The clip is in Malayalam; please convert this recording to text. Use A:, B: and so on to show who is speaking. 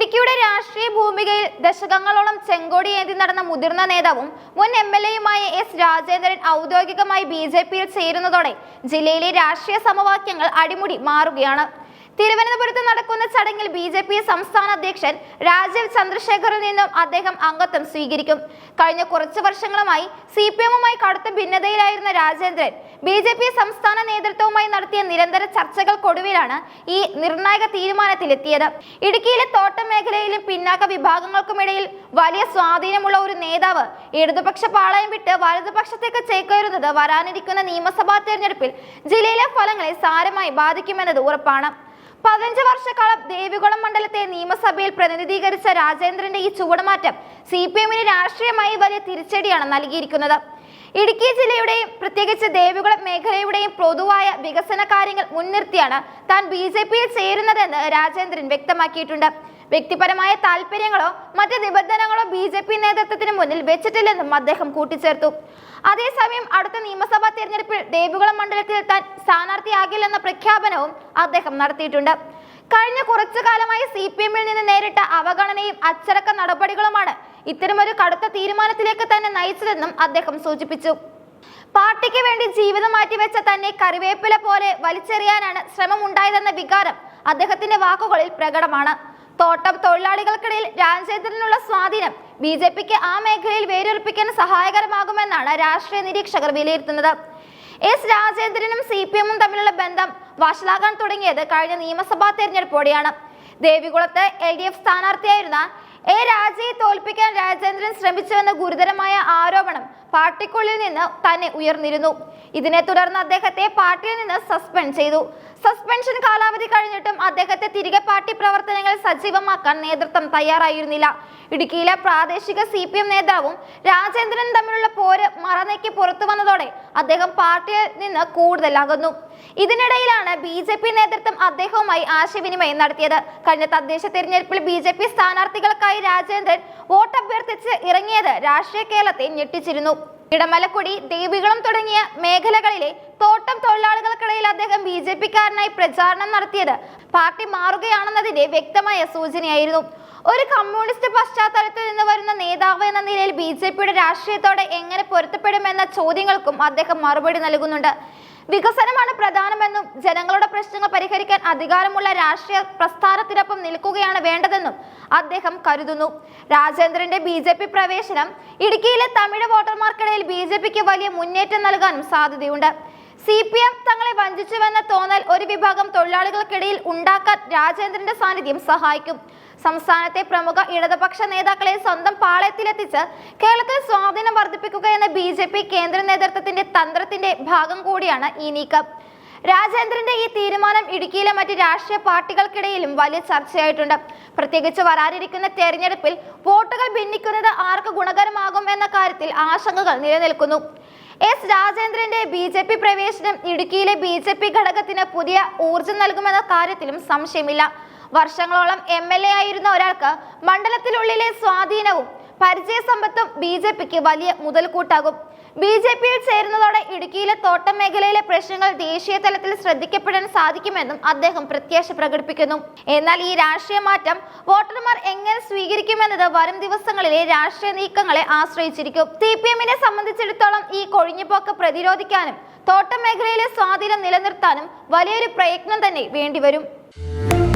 A: ഇടുക്കിയുടെ രാഷ്ട്രീയ ഭൂമികയിൽ ദശകങ്ങളോളം ചെങ്കോടി ഏന്തി നടന്ന മുതിർന്ന നേതാവും മുൻ എം എൽ എയുമായ എസ് രാജേന്ദ്രൻ ഔദ്യോഗികമായി ബി ജെ പിയിൽ ചേരുന്നതോടെ ജില്ലയിലെ രാഷ്ട്രീയ സമവാക്യങ്ങൾ അടിമുടി മാറുകയാണ് തിരുവനന്തപുരത്ത് നടക്കുന്ന ചടങ്ങിൽ ബി ജെ പി സംസ്ഥാന അധ്യക്ഷൻ രാജീവ് ചന്ദ്രശേഖറിൽ നിന്നും അദ്ദേഹം അംഗത്വം സ്വീകരിക്കും കഴിഞ്ഞ കുറച്ചു വർഷങ്ങളുമായി സി പി എമ്മുമായി കടുത്ത ഭിന്നതയിലായിരുന്ന രാജേന്ദ്രൻ ബി ജെ പി സംസ്ഥാന നേതൃത്വവുമായി നടത്തിയ നിരന്തര ചർച്ചകൾക്കൊടുവിലാണ് ഈ നിർണായക തീരുമാനത്തിലെത്തിയത് ഇടുക്കിയിലെ തോട്ടം മേഖലയിലും പിന്നാക്ക വിഭാഗങ്ങൾക്കുമിടയിൽ വലിയ സ്വാധീനമുള്ള ഒരു നേതാവ് ഇടതുപക്ഷ പാളയം വിട്ട് വലതുപക്ഷത്തേക്ക് ചേക്കേറുന്നത് വരാനിരിക്കുന്ന നിയമസഭാ തെരഞ്ഞെടുപ്പിൽ ജില്ലയിലെ ഫലങ്ങളെ സാരമായി ബാധിക്കുമെന്നത് ഉറപ്പാണ് പതിനഞ്ച് വർഷക്കാലം ദേവികുളം മണ്ഡലത്തെ നിയമസഭയിൽ പ്രതിനിധീകരിച്ച രാജേന്ദ്രന്റെ ഈ ചുവടുമാറ്റം സി പി എമ്മിന് രാഷ്ട്രീയമായി വലിയ തിരിച്ചടിയാണ് നൽകിയിരിക്കുന്നത് ഇടുക്കി ജില്ലയുടെയും പ്രത്യേകിച്ച് ദേവികുളം മേഖലയുടെയും പൊതുവായ വികസന കാര്യങ്ങൾ മുൻനിർത്തിയാണ് താൻ ബി ജെ പിയിൽ ചേരുന്നതെന്ന് രാജേന്ദ്രൻ വ്യക്തമാക്കിയിട്ടുണ്ട് വ്യക്തിപരമായ താല്പര്യങ്ങളോ മറ്റ് നിബന്ധനകളോ ബി ജെ പി നേതൃത്വത്തിന് മുന്നിൽ വെച്ചിട്ടില്ലെന്നും അദ്ദേഹം കൂട്ടിച്ചേർത്തു അതേസമയം അടുത്ത നിയമസഭാ തെരഞ്ഞെടുപ്പിൽ ദേവികുളം മണ്ഡലത്തിൽ താൻ സ്ഥാനാർത്ഥിയാകില്ലെന്ന പ്രഖ്യാപനവും അദ്ദേഹം നടത്തിയിട്ടുണ്ട് കഴിഞ്ഞ കുറച്ചു കാലമായി സി പി എമ്മിൽ നിന്ന് നേരിട്ട അവഗണനയും അച്ചടക്ക നടപടികളുമാണ് ഇത്തരമൊരു കടുത്ത തീരുമാനത്തിലേക്ക് തന്നെ നയിച്ചതെന്നും അദ്ദേഹം സൂചിപ്പിച്ചു പാർട്ടിക്ക് വേണ്ടി ജീവിതം മാറ്റിവെച്ച തന്നെ കറിവേപ്പില പോലെ വലിച്ചെറിയാനാണ് ശ്രമം ഉണ്ടായതെന്ന വികാരം അദ്ദേഹത്തിന്റെ വാക്കുകളിൽ പ്രകടമാണ് തോട്ടം തൊഴിലാളികൾക്കിടയിൽ രാജേന്ദ്രനുള്ള സ്വാധീനം ബി ജെ പിക്ക് ആ മേഖലയിൽ വേരുറപ്പിക്കാൻ സഹായകരമാകുമെന്നാണ് രാഷ്ട്രീയ നിരീക്ഷകർ വിലയിരുത്തുന്നത് എസ് രാജേന്ദ്രനും സി പി എമ്മും തമ്മിലുള്ള ബന്ധം വഷളാകാൻ തുടങ്ങിയത് കഴിഞ്ഞ നിയമസഭാ തെരഞ്ഞെടുപ്പോടെയാണ് ദേവികുളത്ത് എൽ ഡി എഫ് സ്ഥാനാർത്ഥിയായിരുന്ന എ രാജയെ തോൽപ്പിക്കാൻ രാജേന്ദ്രൻ ശ്രമിച്ചുവെന്ന ഗുരുതരമായ ആരോപണം പാർട്ടിക്കുള്ളിൽ നിന്ന് തന്നെ ഉയർന്നിരുന്നു ഇതിനെ തുടർന്ന് അദ്ദേഹത്തെ പാർട്ടിയിൽ നിന്ന് സസ്പെൻഡ് ചെയ്തു സസ്പെൻഷൻ കാലാവധി കഴിഞ്ഞിട്ടും അദ്ദേഹത്തെ തിരികെ പാർട്ടി പ്രവർത്തനങ്ങൾ സജീവമാക്കാൻ നേതൃത്വം തയ്യാറായിരുന്നില്ല ഇടുക്കിയിലെ പ്രാദേശിക സി പി എം നേതാവും രാജേന്ദ്രൻ തമ്മിലുള്ള പോര് മറനീക്കി പുറത്തു വന്നതോടെ അദ്ദേഹം പാർട്ടിയിൽ നിന്ന് കൂടുതലാകുന്നു ഇതിനിടയിലാണ് ബി ജെ പി നേതൃത്വം അദ്ദേഹവുമായി ആശയവിനിമയം നടത്തിയത് കഴിഞ്ഞ തദ്ദേശ തെരഞ്ഞെടുപ്പിൽ ബി ജെ പി സ്ഥാനാർത്ഥികൾക്കായി രാജേന്ദ്രൻ വോട്ട് അഭ്യർത്ഥിച്ച് ഇറങ്ങിയത് രാഷ്ട്രീയ കേരളത്തെ ഞെട്ടിച്ചിരുന്നു ഇടമലക്കുടി ദേവികുളം തുടങ്ങിയ മേഖലകളിലെ തോട്ടം തൊഴിലാളികൾക്കിടയിൽ അദ്ദേഹം ബി ജെ പിക്കാരനായി പ്രചാരണം നടത്തിയത് പാർട്ടി മാറുകയാണെന്നതിന്റെ വ്യക്തമായ സൂചനയായിരുന്നു ഒരു കമ്മ്യൂണിസ്റ്റ് പശ്ചാത്തലത്തിൽ നിന്ന് വരുന്ന നേതാവ് എന്ന നിലയിൽ ബി ജെ പിയുടെ രാഷ്ട്രീയത്തോടെ എങ്ങനെ പൊരുത്തപ്പെടുമെന്ന ചോദ്യങ്ങൾക്കും അദ്ദേഹം മറുപടി നൽകുന്നുണ്ട് വികസനമാണ് പ്രധാനമെന്നും ജനങ്ങളുടെ പ്രശ്നങ്ങൾ പരിഹരിക്കാൻ അധികാരമുള്ള രാഷ്ട്രീയ പ്രസ്ഥാനത്തിനൊപ്പം നിൽക്കുകയാണ് വേണ്ടതെന്നും അദ്ദേഹം കരുതുന്നു രാജേന്ദ്രന്റെ ബി പ്രവേശനം ഇടുക്കിയിലെ തമിഴ് വോട്ടർമാർക്കിടയിൽ ബി വലിയ മുന്നേറ്റം നൽകാനും സാധ്യതയുണ്ട് സി പി എം തങ്ങളെ വഞ്ചിച്ചുവെന്ന തോന്നൽ ഒരു വിഭാഗം തൊഴിലാളികൾക്കിടയിൽ ഉണ്ടാക്കാൻ രാജേന്ദ്രന്റെ സാന്നിധ്യം സഹായിക്കും സംസ്ഥാനത്തെ പ്രമുഖ ഇടതുപക്ഷ നേതാക്കളെ സ്വന്തം പാളയത്തിലെത്തിച്ച് കേരളത്തിൽ സ്വാധീനം വർദ്ധിപ്പിക്കുക എന്ന ബി ജെ പി കേന്ദ്ര നേതൃത്വത്തിന്റെ തന്ത്രത്തിന്റെ ഭാഗം കൂടിയാണ് ഈ നീക്കം രാജേന്ദ്രന്റെ ഈ തീരുമാനം ഇടുക്കിയിലെ മറ്റ് രാഷ്ട്രീയ പാർട്ടികൾക്കിടയിലും വലിയ ചർച്ചയായിട്ടുണ്ട് പ്രത്യേകിച്ച് വരാനിരിക്കുന്ന തെരഞ്ഞെടുപ്പിൽ വോട്ടുകൾ ഭിന്നിക്കുന്നത് ആർക്ക് ഗുണകരമാകും എന്ന കാര്യത്തിൽ ആശങ്കകൾ നിലനിൽക്കുന്നു എസ് രാജേന്ദ്രന്റെ ബി ജെ പി പ്രവേശനം ഇടുക്കിയിലെ ബി ജെ പി ഘടകത്തിന് പുതിയ ഊർജം നൽകുമെന്ന കാര്യത്തിലും സംശയമില്ല വർഷങ്ങളോളം എം എൽ എ ആയിരുന്ന ഒരാൾക്ക് മണ്ഡലത്തിനുള്ളിലെ സ്വാധീനവും സമ്പത്തും ബി ജെ പിക്ക് വലിയ മുതൽക്കൂട്ടാകും ബി ജെ പിയിൽ ചേരുന്നതോടെ ഇടുക്കിയിലെ തോട്ടം മേഖലയിലെ പ്രശ്നങ്ങൾ ദേശീയ തലത്തിൽ ശ്രദ്ധിക്കപ്പെടാൻ സാധിക്കുമെന്നും അദ്ദേഹം പ്രത്യാശ പ്രകടിപ്പിക്കുന്നു എന്നാൽ ഈ രാഷ്ട്രീയ മാറ്റം വോട്ടർമാർ എങ്ങനെ സ്വീകരിക്കുമെന്നത് വരും ദിവസങ്ങളിലെ രാഷ്ട്രീയ നീക്കങ്ങളെ ആശ്രയിച്ചിരിക്കും സി പി എമ്മിനെ സംബന്ധിച്ചിടത്തോളം ഈ കൊഴിഞ്ഞുപോക്ക് പ്രതിരോധിക്കാനും തോട്ടം മേഖലയിലെ സ്വാധീനം നിലനിർത്താനും വലിയൊരു പ്രയത്നം തന്നെ വേണ്ടിവരും